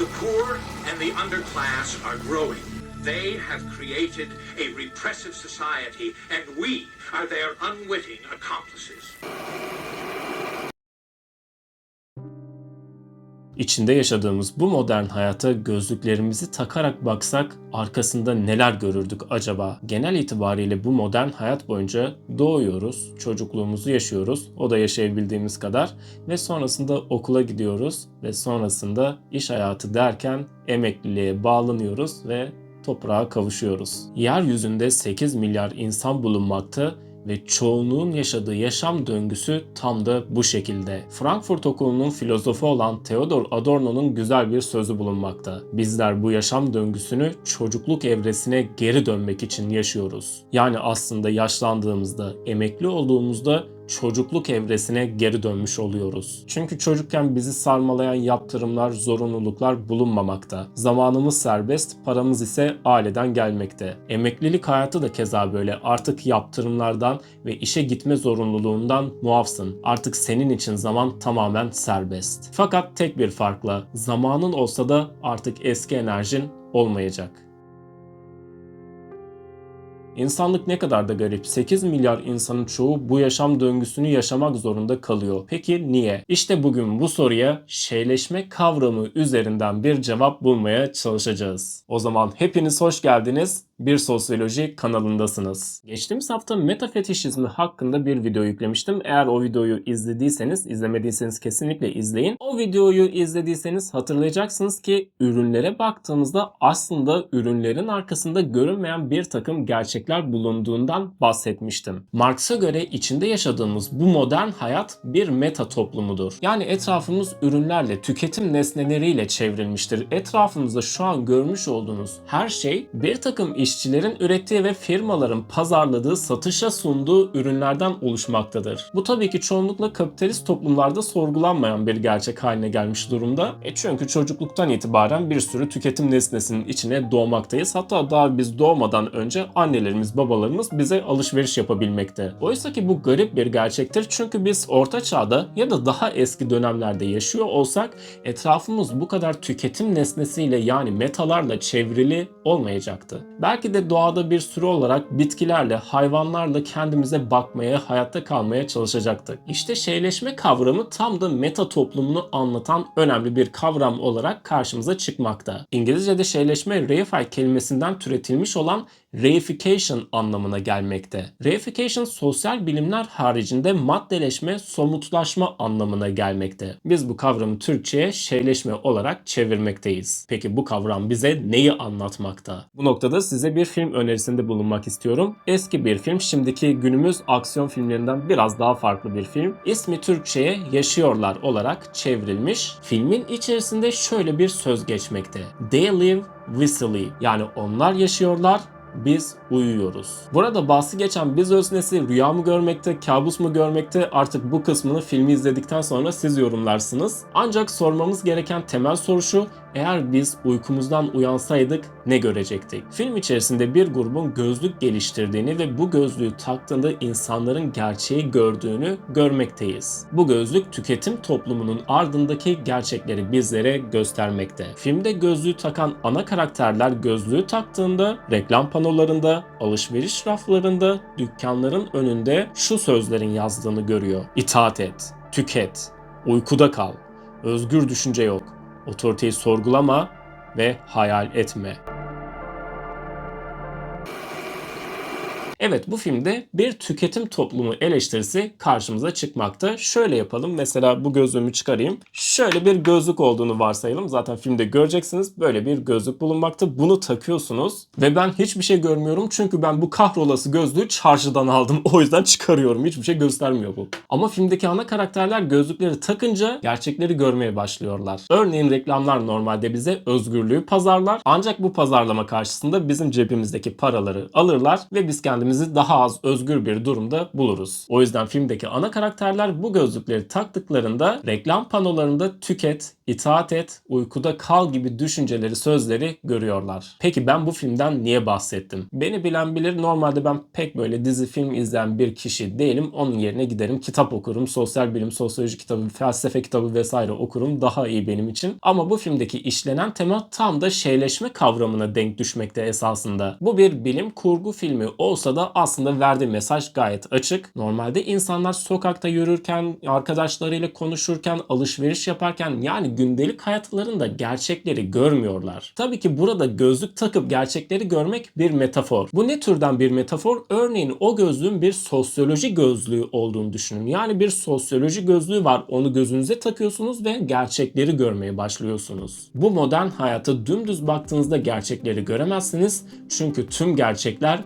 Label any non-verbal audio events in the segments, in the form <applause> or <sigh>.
The poor and the underclass are growing. They have created a repressive society, and we are their unwitting accomplices. İçinde yaşadığımız bu modern hayata gözlüklerimizi takarak baksak arkasında neler görürdük acaba? Genel itibariyle bu modern hayat boyunca doğuyoruz, çocukluğumuzu yaşıyoruz, o da yaşayabildiğimiz kadar ve sonrasında okula gidiyoruz ve sonrasında iş hayatı derken emekliliğe bağlanıyoruz ve toprağa kavuşuyoruz. Yeryüzünde 8 milyar insan bulunmakta ve çoğunluğun yaşadığı yaşam döngüsü tam da bu şekilde. Frankfurt Okulu'nun filozofu olan Theodor Adorno'nun güzel bir sözü bulunmakta. Bizler bu yaşam döngüsünü çocukluk evresine geri dönmek için yaşıyoruz. Yani aslında yaşlandığımızda, emekli olduğumuzda çocukluk evresine geri dönmüş oluyoruz. Çünkü çocukken bizi sarmalayan yaptırımlar, zorunluluklar bulunmamakta. Zamanımız serbest, paramız ise aileden gelmekte. Emeklilik hayatı da keza böyle. Artık yaptırımlardan ve işe gitme zorunluluğundan muafsın. Artık senin için zaman tamamen serbest. Fakat tek bir farkla zamanın olsa da artık eski enerjin olmayacak. İnsanlık ne kadar da garip. 8 milyar insanın çoğu bu yaşam döngüsünü yaşamak zorunda kalıyor. Peki niye? İşte bugün bu soruya şeyleşme kavramı üzerinden bir cevap bulmaya çalışacağız. O zaman hepiniz hoş geldiniz. Bir Sosyoloji kanalındasınız. Geçtiğimiz hafta metafetişizmi hakkında bir video yüklemiştim. Eğer o videoyu izlediyseniz, izlemediyseniz kesinlikle izleyin. O videoyu izlediyseniz hatırlayacaksınız ki ürünlere baktığımızda aslında ürünlerin arkasında görünmeyen bir takım gerçekler bulunduğundan bahsetmiştim. Marx'a göre içinde yaşadığımız bu modern hayat bir meta toplumudur. Yani etrafımız ürünlerle, tüketim nesneleriyle çevrilmiştir. Etrafımızda şu an görmüş olduğunuz her şey bir takım işçilerin ürettiği ve firmaların pazarladığı, satışa sunduğu ürünlerden oluşmaktadır. Bu tabii ki çoğunlukla kapitalist toplumlarda sorgulanmayan bir gerçek haline gelmiş durumda. E çünkü çocukluktan itibaren bir sürü tüketim nesnesinin içine doğmaktayız. Hatta daha biz doğmadan önce annelerimiz, babalarımız bize alışveriş yapabilmekte. Oysa ki bu garip bir gerçektir çünkü biz orta çağda ya da daha eski dönemlerde yaşıyor olsak etrafımız bu kadar tüketim nesnesiyle yani metalarla çevrili olmayacaktı. Belki de doğada bir sürü olarak bitkilerle, hayvanlarla kendimize bakmaya, hayatta kalmaya çalışacaktık. İşte şeyleşme kavramı tam da meta toplumunu anlatan önemli bir kavram olarak karşımıza çıkmakta. İngilizce'de şeyleşme reify kelimesinden türetilmiş olan reification anlamına gelmekte. Reification sosyal bilimler haricinde maddeleşme, somutlaşma anlamına gelmekte. Biz bu kavramı Türkçe'ye şeyleşme olarak çevirmekteyiz. Peki bu kavram bize neyi anlatmakta? Bu noktada size bir film önerisinde bulunmak istiyorum. Eski bir film, şimdiki günümüz aksiyon filmlerinden biraz daha farklı bir film. İsmi Türkçe'ye Yaşıyorlar olarak çevrilmiş. Filmin içerisinde şöyle bir söz geçmekte. They live whistly yani onlar yaşıyorlar biz uyuyoruz. Burada bahsi geçen biz öznesi rüya mı görmekte, kabus mu görmekte artık bu kısmını filmi izledikten sonra siz yorumlarsınız. Ancak sormamız gereken temel soru şu, eğer biz uykumuzdan uyansaydık ne görecektik? Film içerisinde bir grubun gözlük geliştirdiğini ve bu gözlüğü taktığında insanların gerçeği gördüğünü görmekteyiz. Bu gözlük tüketim toplumunun ardındaki gerçekleri bizlere göstermekte. Filmde gözlüğü takan ana karakterler gözlüğü taktığında reklam panolarında, alışveriş raflarında, dükkanların önünde şu sözlerin yazdığını görüyor. İtaat et, tüket, uykuda kal, özgür düşünce yok, otoriteyi sorgulama ve hayal etme. Evet bu filmde bir tüketim toplumu eleştirisi karşımıza çıkmakta. Şöyle yapalım. Mesela bu gözlüğümü çıkarayım. Şöyle bir gözlük olduğunu varsayalım. Zaten filmde göreceksiniz. Böyle bir gözlük bulunmakta. Bunu takıyorsunuz. Ve ben hiçbir şey görmüyorum. Çünkü ben bu kahrolası gözlüğü çarşıdan aldım. <laughs> O yüzden çıkarıyorum. Hiçbir şey göstermiyor bu. Ama filmdeki ana karakterler gözlükleri takınca gerçekleri görmeye başlıyorlar. Örneğin reklamlar normalde bize özgürlüğü pazarlar. Ancak bu pazarlama karşısında bizim cebimizdeki paraları alırlar ve biz kendimiz kendimizi daha az özgür bir durumda buluruz. O yüzden filmdeki ana karakterler bu gözlükleri taktıklarında reklam panolarında tüket, itaat et, uykuda kal gibi düşünceleri, sözleri görüyorlar. Peki ben bu filmden niye bahsettim? Beni bilen bilir normalde ben pek böyle dizi film izleyen bir kişi değilim. Onun yerine giderim kitap okurum, sosyal bilim, sosyoloji kitabı, felsefe kitabı vesaire okurum. Daha iyi benim için. Ama bu filmdeki işlenen tema tam da şeyleşme kavramına denk düşmekte esasında. Bu bir bilim kurgu filmi olsa da aslında verdiği mesaj gayet açık. Normalde insanlar sokakta yürürken, arkadaşlarıyla konuşurken, alışveriş yaparken yani gündelik hayatlarında gerçekleri görmüyorlar. Tabii ki burada gözlük takıp gerçekleri görmek bir metafor. Bu ne türden bir metafor? Örneğin o gözlüğün bir sosyoloji gözlüğü olduğunu düşünün. Yani bir sosyoloji gözlüğü var. Onu gözünüze takıyorsunuz ve gerçekleri görmeye başlıyorsunuz. Bu modern hayata dümdüz baktığınızda gerçekleri göremezsiniz. Çünkü tüm gerçekler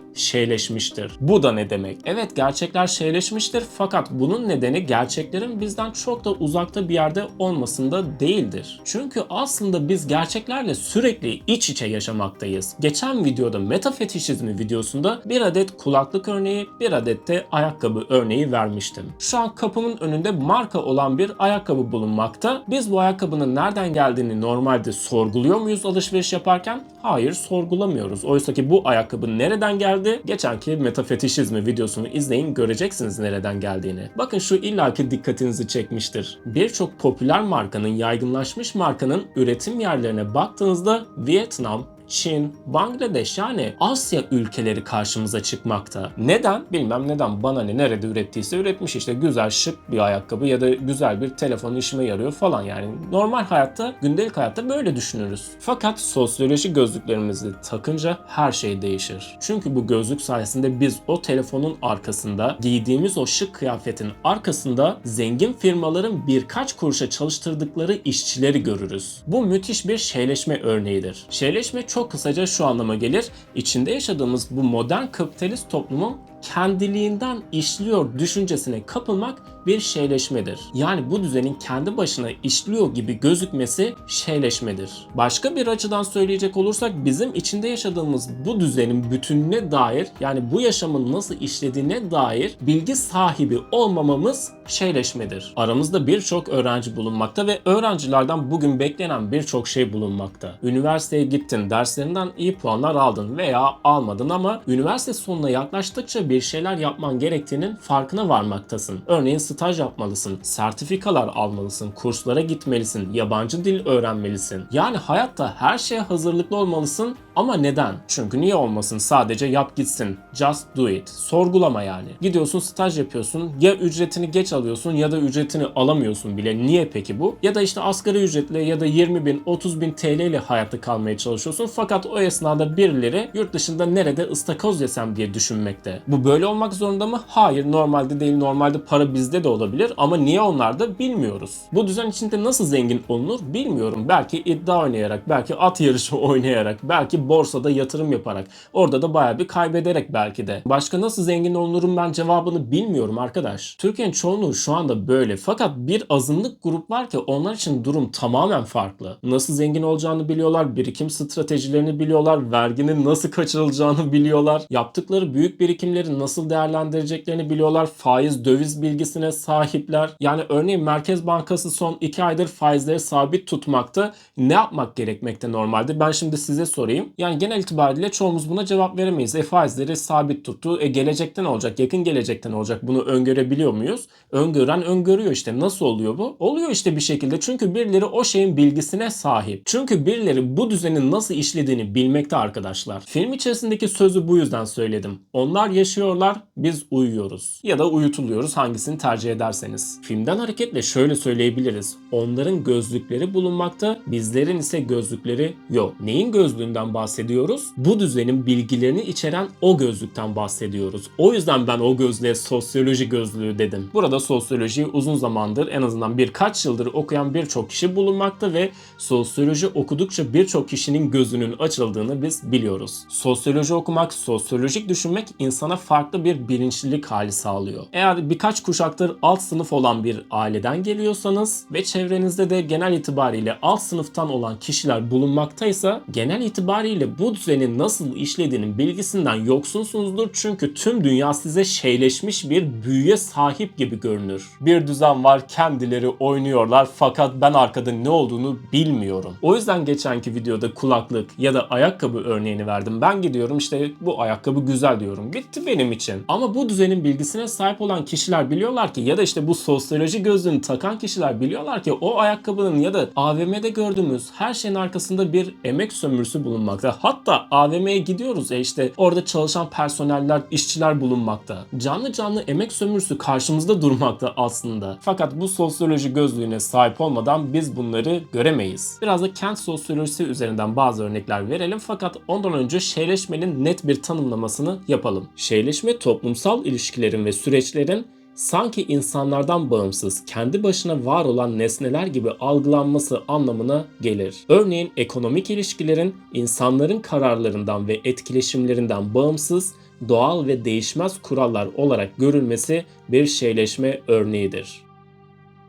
şeyleşmiştir. Bu da ne demek? Evet gerçekler şeyleşmiştir fakat bunun nedeni gerçeklerin bizden çok da uzakta bir yerde olmasında değildir. Çünkü aslında biz gerçeklerle sürekli iç içe yaşamaktayız. Geçen videoda metafetişizmi videosunda bir adet kulaklık örneği, bir adet de ayakkabı örneği vermiştim. Şu an kapımın önünde marka olan bir ayakkabı bulunmakta. Biz bu ayakkabının nereden geldiğini normalde sorguluyor muyuz alışveriş yaparken? Hayır sorgulamıyoruz. Oysa ki bu ayakkabı nereden geldi? Geçenki metafetişizmi videosunu izleyin göreceksiniz nereden geldiğini. Bakın şu illaki dikkatinizi çekmiştir. Birçok popüler markanın, yaygınlaşmış markanın üretim yerlerine baktığınızda Vietnam, Çin, Bangladeş yani Asya ülkeleri karşımıza çıkmakta. Neden? Bilmem neden. Bana ne nerede ürettiyse üretmiş işte güzel şık bir ayakkabı ya da güzel bir telefon işime yarıyor falan yani. Normal hayatta, gündelik hayatta böyle düşünürüz. Fakat sosyoloji gözlüklerimizi takınca her şey değişir. Çünkü bu gözlük sayesinde biz o telefonun arkasında, giydiğimiz o şık kıyafetin arkasında zengin firmaların birkaç kuruşa çalıştırdıkları işçileri görürüz. Bu müthiş bir şeyleşme örneğidir. Şeyleşme çok kısaca şu anlama gelir. İçinde yaşadığımız bu modern kapitalist toplumun kendiliğinden işliyor düşüncesine kapılmak bir şeyleşmedir. Yani bu düzenin kendi başına işliyor gibi gözükmesi şeyleşmedir. Başka bir açıdan söyleyecek olursak bizim içinde yaşadığımız bu düzenin bütününe dair yani bu yaşamın nasıl işlediğine dair bilgi sahibi olmamamız şeyleşmedir. Aramızda birçok öğrenci bulunmakta ve öğrencilerden bugün beklenen birçok şey bulunmakta. Üniversiteye gittin, derslerinden iyi puanlar aldın veya almadın ama üniversite sonuna yaklaştıkça bir şeyler yapman gerektiğinin farkına varmaktasın. Örneğin staj yapmalısın, sertifikalar almalısın, kurslara gitmelisin, yabancı dil öğrenmelisin. Yani hayatta her şeye hazırlıklı olmalısın ama neden? Çünkü niye olmasın? Sadece yap gitsin. Just do it. Sorgulama yani. Gidiyorsun staj yapıyorsun. Ya ücretini geç alıyorsun ya da ücretini alamıyorsun bile. Niye peki bu? Ya da işte asgari ücretle ya da 20 bin 30 bin TL ile hayatta kalmaya çalışıyorsun. Fakat o esnada birileri yurt dışında nerede ıstakoz yesem diye düşünmekte. Bu böyle olmak zorunda mı? Hayır normalde değil. Normalde para bizde de olabilir ama niye onlar da bilmiyoruz. Bu düzen içinde nasıl zengin olunur bilmiyorum. Belki iddia oynayarak, belki at yarışı <laughs> oynayarak, belki borsada yatırım yaparak. Orada da bayağı bir kaybederek belki de. Başka nasıl zengin olunurum ben cevabını bilmiyorum arkadaş. Türkiye'nin çoğunluğu şu anda böyle. Fakat bir azınlık grup var ki onlar için durum tamamen farklı. Nasıl zengin olacağını biliyorlar, birikim stratejilerini biliyorlar, verginin nasıl kaçırılacağını biliyorlar, yaptıkları büyük birikimleri nasıl değerlendireceklerini biliyorlar, faiz döviz bilgisine sahipler. Yani örneğin Merkez Bankası son 2 aydır faizleri sabit tutmakta. Ne yapmak gerekmekte normalde? Ben şimdi size sorayım. Yani genel itibariyle çoğumuz buna cevap veremeyiz. E faizleri sabit tuttu. E gelecekten olacak, yakın gelecekten olacak. Bunu öngörebiliyor muyuz? Öngören öngörüyor işte. Nasıl oluyor bu? Oluyor işte bir şekilde. Çünkü birileri o şeyin bilgisine sahip. Çünkü birileri bu düzenin nasıl işlediğini bilmekte arkadaşlar. Film içerisindeki sözü bu yüzden söyledim. Onlar yaşıyorlar, biz uyuyoruz. Ya da uyutuluyoruz hangisini tercih ederseniz. Filmden hareketle şöyle söyleyebiliriz. Onların gözlükleri bulunmakta, bizlerin ise gözlükleri yok. Neyin gözlüğünden bahsediyoruz? Bu düzenin bilgilerini içeren o gözlükten bahsediyoruz. O yüzden ben o gözlüğe sosyoloji gözlüğü dedim. Burada sosyolojiyi uzun zamandır en azından birkaç yıldır okuyan birçok kişi bulunmakta ve sosyoloji okudukça birçok kişinin gözünün açıldığını biz biliyoruz. Sosyoloji okumak, sosyolojik düşünmek insana farklı bir bilinçlilik hali sağlıyor. Eğer birkaç kuşaktır alt sınıf olan bir aileden geliyorsanız ve çevrenizde de genel itibariyle alt sınıftan olan kişiler bulunmaktaysa genel itibariyle bu düzenin nasıl işlediğinin bilgisinden yoksunsunuzdur. Çünkü tüm dünya size şeyleşmiş bir büyüye sahip gibi görünür. Bir düzen var kendileri oynuyorlar fakat ben arkada ne olduğunu bilmiyorum. O yüzden geçenki videoda kulaklık ya da ayakkabı örneğini verdim. Ben gidiyorum işte bu ayakkabı güzel diyorum. Bitti benim için. Ama bu düzenin bilgisine sahip olan kişiler biliyorlar ki ya da işte bu sosyoloji gözlüğünü takan kişiler biliyorlar ki o ayakkabının ya da AVM'de gördüğümüz her şeyin arkasında bir emek sömürüsü bulunmakta. Hatta AVM'ye gidiyoruz ya işte orada çalışan personeller, işçiler bulunmakta. Canlı canlı emek sömürüsü karşımızda durmakta aslında. Fakat bu sosyoloji gözlüğüne sahip olmadan biz bunları göremeyiz. Biraz da kent sosyolojisi üzerinden bazı örnekler verelim fakat ondan önce şeyleşmenin net bir tanımlamasını yapalım. Şeyleşme toplumsal ilişkilerin ve süreçlerin sanki insanlardan bağımsız, kendi başına var olan nesneler gibi algılanması anlamına gelir. Örneğin ekonomik ilişkilerin insanların kararlarından ve etkileşimlerinden bağımsız, doğal ve değişmez kurallar olarak görülmesi bir şeyleşme örneğidir.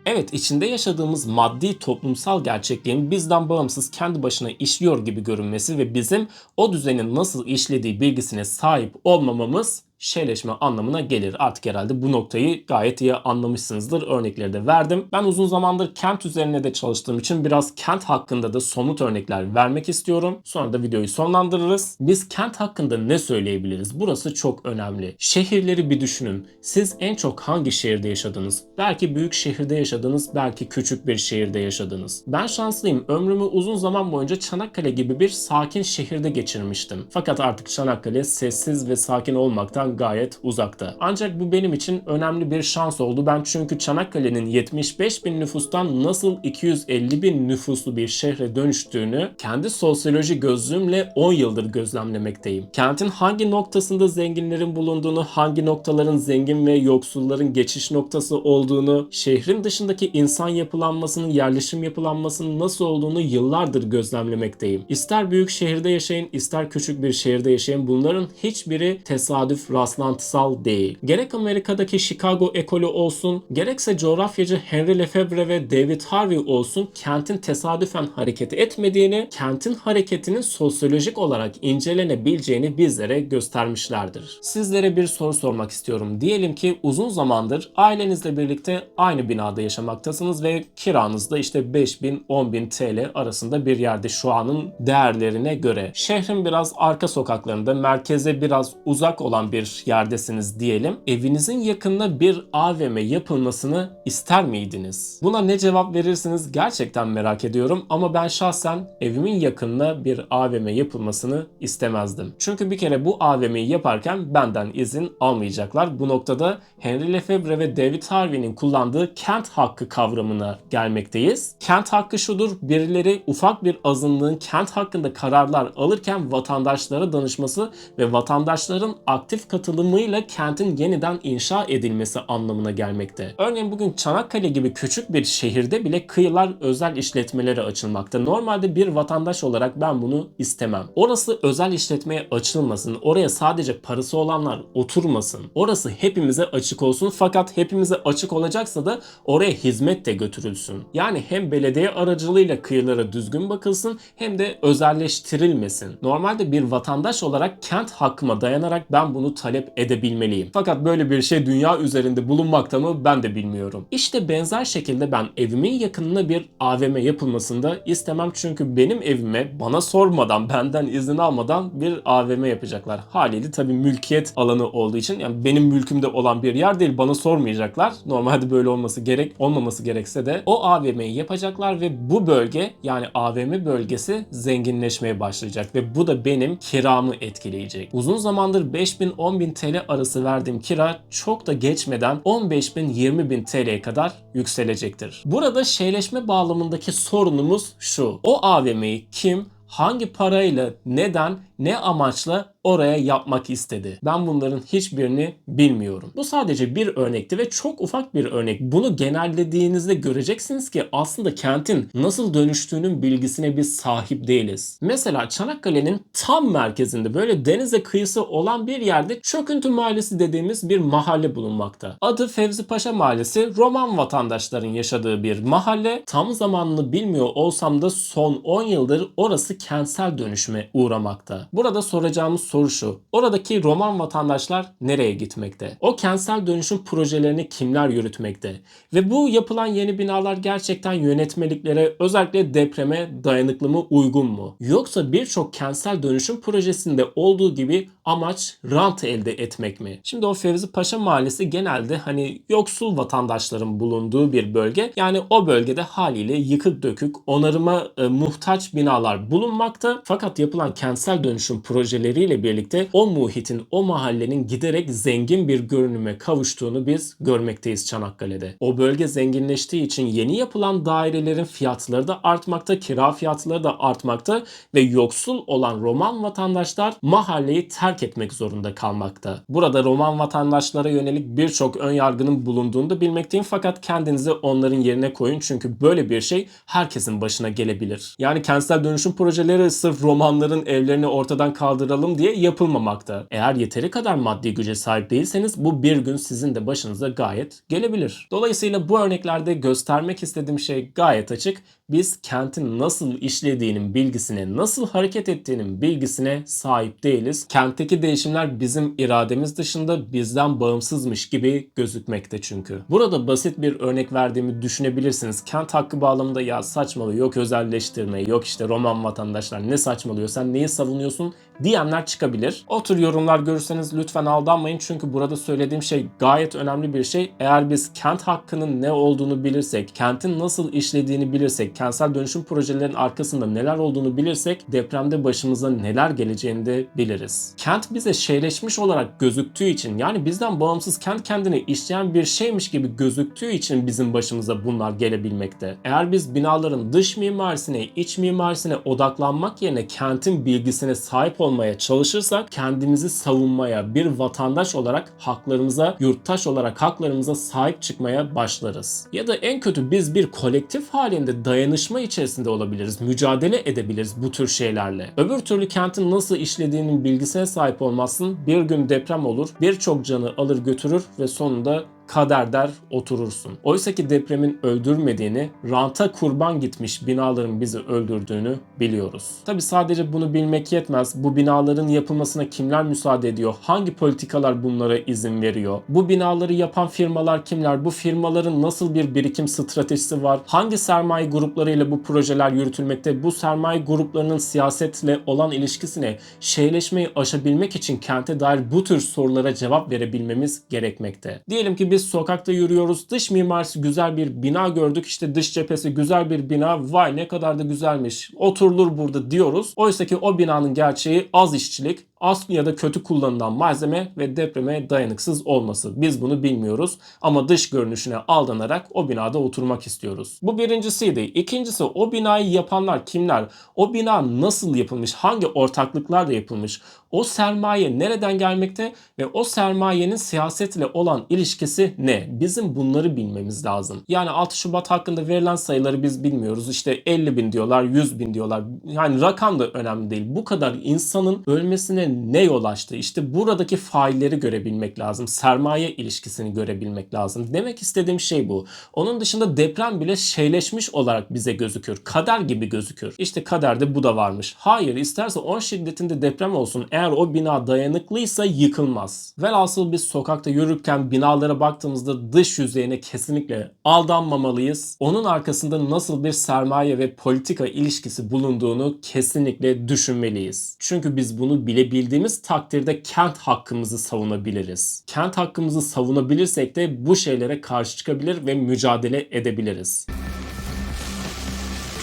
Evet içinde yaşadığımız maddi toplumsal gerçekliğin bizden bağımsız kendi başına işliyor gibi görünmesi ve bizim o düzenin nasıl işlediği bilgisine sahip olmamamız şeyleşme anlamına gelir. Artık herhalde bu noktayı gayet iyi anlamışsınızdır. Örnekleri de verdim. Ben uzun zamandır kent üzerine de çalıştığım için biraz kent hakkında da somut örnekler vermek istiyorum. Sonra da videoyu sonlandırırız. Biz kent hakkında ne söyleyebiliriz? Burası çok önemli. Şehirleri bir düşünün. Siz en çok hangi şehirde yaşadınız? Belki büyük şehirde yaşadınız, belki küçük bir şehirde yaşadınız. Ben şanslıyım. Ömrümü uzun zaman boyunca Çanakkale gibi bir sakin şehirde geçirmiştim. Fakat artık Çanakkale sessiz ve sakin olmaktan gayet uzakta. Ancak bu benim için önemli bir şans oldu. Ben çünkü Çanakkale'nin 75 bin nüfustan nasıl 250 bin nüfuslu bir şehre dönüştüğünü kendi sosyoloji gözlüğümle 10 yıldır gözlemlemekteyim. Kentin hangi noktasında zenginlerin bulunduğunu, hangi noktaların zengin ve yoksulların geçiş noktası olduğunu, şehrin dışındaki insan yapılanmasının, yerleşim yapılanmasının nasıl olduğunu yıllardır gözlemlemekteyim. İster büyük şehirde yaşayın, ister küçük bir şehirde yaşayın bunların hiçbiri tesadüf, rastlantısal değil. Gerek Amerika'daki Chicago ekolü olsun, gerekse coğrafyacı Henry Lefebvre ve David Harvey olsun kentin tesadüfen hareket etmediğini, kentin hareketinin sosyolojik olarak incelenebileceğini bizlere göstermişlerdir. Sizlere bir soru sormak istiyorum. Diyelim ki uzun zamandır ailenizle birlikte aynı binada yaşamaktasınız ve kiranız da işte 5000 10000 TL arasında bir yerde şu anın değerlerine göre. Şehrin biraz arka sokaklarında, merkeze biraz uzak olan bir yerdesiniz diyelim. Evinizin yakınına bir AVM yapılmasını ister miydiniz? Buna ne cevap verirsiniz gerçekten merak ediyorum ama ben şahsen evimin yakınına bir AVM yapılmasını istemezdim. Çünkü bir kere bu AVM'yi yaparken benden izin almayacaklar. Bu noktada Henry Lefebvre ve David Harvey'nin kullandığı kent hakkı kavramına gelmekteyiz. Kent hakkı şudur, birileri ufak bir azınlığın kent hakkında kararlar alırken vatandaşlara danışması ve vatandaşların aktif katılımıyla kentin yeniden inşa edilmesi anlamına gelmekte. Örneğin bugün Çanakkale gibi küçük bir şehirde bile kıyılar özel işletmelere açılmakta. Normalde bir vatandaş olarak ben bunu istemem. Orası özel işletmeye açılmasın. Oraya sadece parası olanlar oturmasın. Orası hepimize açık olsun fakat hepimize açık olacaksa da oraya hizmet de götürülsün. Yani hem belediye aracılığıyla kıyılara düzgün bakılsın hem de özelleştirilmesin. Normalde bir vatandaş olarak kent hakkıma dayanarak ben bunu talep edebilmeliyim. Fakat böyle bir şey dünya üzerinde bulunmakta mı ben de bilmiyorum. İşte benzer şekilde ben evimin yakınına bir AVM yapılmasında istemem çünkü benim evime bana sormadan, benden izin almadan bir AVM yapacaklar. Haliyle tabii mülkiyet alanı olduğu için yani benim mülkümde olan bir yer değil bana sormayacaklar. Normalde böyle olması gerek olmaması gerekse de o AVM'yi yapacaklar ve bu bölge yani AVM bölgesi zenginleşmeye başlayacak ve bu da benim kiramı etkileyecek. Uzun zamandır 5000 10.000 TL arası verdiğim kira çok da geçmeden 15.000 20.000 TL'ye kadar yükselecektir. Burada şeyleşme bağlamındaki sorunumuz şu. O AVM'yi kim hangi parayla, neden, ne amaçla oraya yapmak istedi? Ben bunların hiçbirini bilmiyorum. Bu sadece bir örnekti ve çok ufak bir örnek. Bunu genellediğinizde göreceksiniz ki aslında kentin nasıl dönüştüğünün bilgisine biz sahip değiliz. Mesela Çanakkale'nin tam merkezinde böyle denize kıyısı olan bir yerde Çöküntü Mahallesi dediğimiz bir mahalle bulunmakta. Adı Fevzi Paşa Mahallesi. Roman vatandaşların yaşadığı bir mahalle. Tam zamanını bilmiyor olsam da son 10 yıldır orası kentsel dönüşüme uğramakta. Burada soracağımız soru şu. Oradaki Roman vatandaşlar nereye gitmekte? O kentsel dönüşüm projelerini kimler yürütmekte? Ve bu yapılan yeni binalar gerçekten yönetmeliklere özellikle depreme dayanıklı mı uygun mu? Yoksa birçok kentsel dönüşüm projesinde olduğu gibi amaç rant elde etmek mi? Şimdi o Fevzi Paşa Mahallesi genelde hani yoksul vatandaşların bulunduğu bir bölge. Yani o bölgede haliyle yıkık dökük, onarıma e, muhtaç binalar bulunmakta. Fakat yapılan kentsel dönüşüm projeleriyle birlikte o muhitin, o mahallenin giderek zengin bir görünüme kavuştuğunu biz görmekteyiz Çanakkale'de. O bölge zenginleştiği için yeni yapılan dairelerin fiyatları da artmakta, kira fiyatları da artmakta ve yoksul olan Roman vatandaşlar mahalleyi terk etmek zorunda kalmakta. Burada Roman vatandaşlara yönelik birçok ön yargının bulunduğunu da bilmekteyim fakat kendinizi onların yerine koyun çünkü böyle bir şey herkesin başına gelebilir. Yani kentsel dönüşüm projeleri sırf Romanların evlerini ortadan kaldıralım diye yapılmamakta. Eğer yeteri kadar maddi güce sahip değilseniz bu bir gün sizin de başınıza gayet gelebilir. Dolayısıyla bu örneklerde göstermek istediğim şey gayet açık. Biz kentin nasıl işlediğinin bilgisine, nasıl hareket ettiğinin bilgisine sahip değiliz. Kentteki değişimler bizim irademiz dışında bizden bağımsızmış gibi gözükmekte çünkü. Burada basit bir örnek verdiğimi düşünebilirsiniz. Kent hakkı bağlamında ya saçmalı yok özelleştirme yok işte Roman vatandaşlar ne saçmalıyor sen neyi savunuyorsun diyenler çıkabilir. O tür yorumlar görürseniz lütfen aldanmayın çünkü burada söylediğim şey gayet önemli bir şey. Eğer biz kent hakkının ne olduğunu bilirsek, kentin nasıl işlediğini bilirsek, kentsel dönüşüm projelerinin arkasında neler olduğunu bilirsek depremde başımıza neler geleceğini de biliriz. Kent bize şehirleşmiş olarak gözüktüğü için yani bizden bağımsız kent kendine işleyen bir şeymiş gibi gözüktüğü için bizim başımıza bunlar gelebilmekte. Eğer biz binaların dış mimarisine, iç mimarisine odaklanmak yerine kentin bilgisine sahip olmaya çalışırsak kendimizi savunmaya, bir vatandaş olarak haklarımıza, yurttaş olarak haklarımıza sahip çıkmaya başlarız. Ya da en kötü biz bir kolektif halinde dayanışma içerisinde olabiliriz, mücadele edebiliriz bu tür şeylerle. Öbür türlü kentin nasıl işlediğinin bilgisine sahip olmazsın. Bir gün deprem olur, birçok canı alır götürür ve sonunda kader der oturursun. Oysa ki depremin öldürmediğini, ranta kurban gitmiş binaların bizi öldürdüğünü biliyoruz. Tabi sadece bunu bilmek yetmez. Bu binaların yapılmasına kimler müsaade ediyor? Hangi politikalar bunlara izin veriyor? Bu binaları yapan firmalar kimler? Bu firmaların nasıl bir birikim stratejisi var? Hangi sermaye gruplarıyla bu projeler yürütülmekte? Bu sermaye gruplarının siyasetle olan ilişkisine şehirleşmeyi aşabilmek için kente dair bu tür sorulara cevap verebilmemiz gerekmekte. Diyelim ki biz sokakta yürüyoruz. Dış mimarisi güzel bir bina gördük. İşte dış cephesi güzel bir bina. Vay ne kadar da güzelmiş. Oturulur burada diyoruz. Oysa ki o binanın gerçeği az işçilik, az ya da kötü kullanılan malzeme ve depreme dayanıksız olması. Biz bunu bilmiyoruz ama dış görünüşüne aldanarak o binada oturmak istiyoruz. Bu birincisiydi. İkincisi o binayı yapanlar kimler? O bina nasıl yapılmış? Hangi ortaklıklarla yapılmış? O sermaye nereden gelmekte ve o sermayenin siyasetle olan ilişkisi ne? Bizim bunları bilmemiz lazım. Yani 6 Şubat hakkında verilen sayıları biz bilmiyoruz. İşte 50 bin diyorlar, 100 bin diyorlar. Yani rakam da önemli değil. Bu kadar insanın ölmesine ne yol açtı? İşte buradaki failleri görebilmek lazım. Sermaye ilişkisini görebilmek lazım. Demek istediğim şey bu. Onun dışında deprem bile şeyleşmiş olarak bize gözükür. Kader gibi gözükür. İşte kaderde bu da varmış. Hayır isterse 10 şiddetinde deprem olsun. Eğer o bina dayanıklıysa yıkılmaz. Velhasıl biz sokakta yürürken binalara baktığımızda dış yüzeyine kesinlikle aldanmamalıyız. Onun arkasında nasıl bir sermaye ve politika ilişkisi bulunduğunu kesinlikle düşünmeliyiz. Çünkü biz bunu bilebildiğimiz takdirde kent hakkımızı savunabiliriz. Kent hakkımızı savunabilirsek de bu şeylere karşı çıkabilir ve mücadele edebiliriz.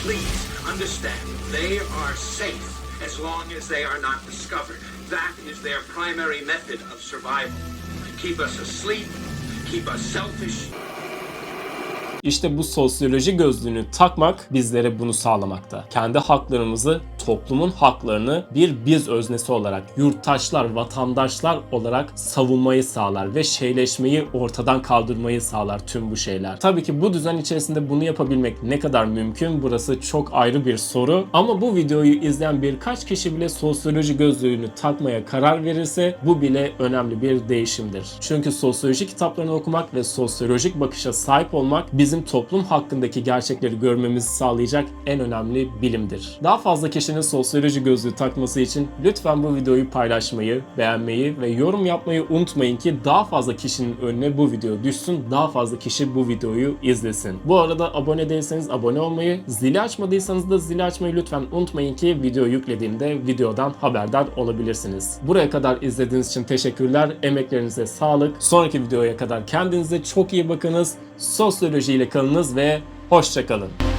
Please understand, they are safe as long as they are not discovered. That is their primary method of survival. Keep us asleep, keep us selfish, İşte bu sosyoloji gözlüğünü takmak bizlere bunu sağlamakta. Kendi haklarımızı, toplumun haklarını bir biz öznesi olarak, yurttaşlar, vatandaşlar olarak savunmayı sağlar ve şeyleşmeyi ortadan kaldırmayı sağlar tüm bu şeyler. Tabii ki bu düzen içerisinde bunu yapabilmek ne kadar mümkün burası çok ayrı bir soru. Ama bu videoyu izleyen birkaç kişi bile sosyoloji gözlüğünü takmaya karar verirse bu bile önemli bir değişimdir. Çünkü sosyoloji kitaplarını okumak ve sosyolojik bakışa sahip olmak bizim toplum hakkındaki gerçekleri görmemizi sağlayacak en önemli bilimdir. Daha fazla kişinin sosyoloji gözlüğü takması için lütfen bu videoyu paylaşmayı, beğenmeyi ve yorum yapmayı unutmayın ki daha fazla kişinin önüne bu video düşsün, daha fazla kişi bu videoyu izlesin. Bu arada abone değilseniz abone olmayı, zili açmadıysanız da zili açmayı lütfen unutmayın ki video yüklediğimde videodan haberdar olabilirsiniz. Buraya kadar izlediğiniz için teşekkürler. Emeklerinize sağlık. Sonraki videoya kadar kendinize çok iyi bakınız. Sosyolojiyle kalınız ve hoşçakalın.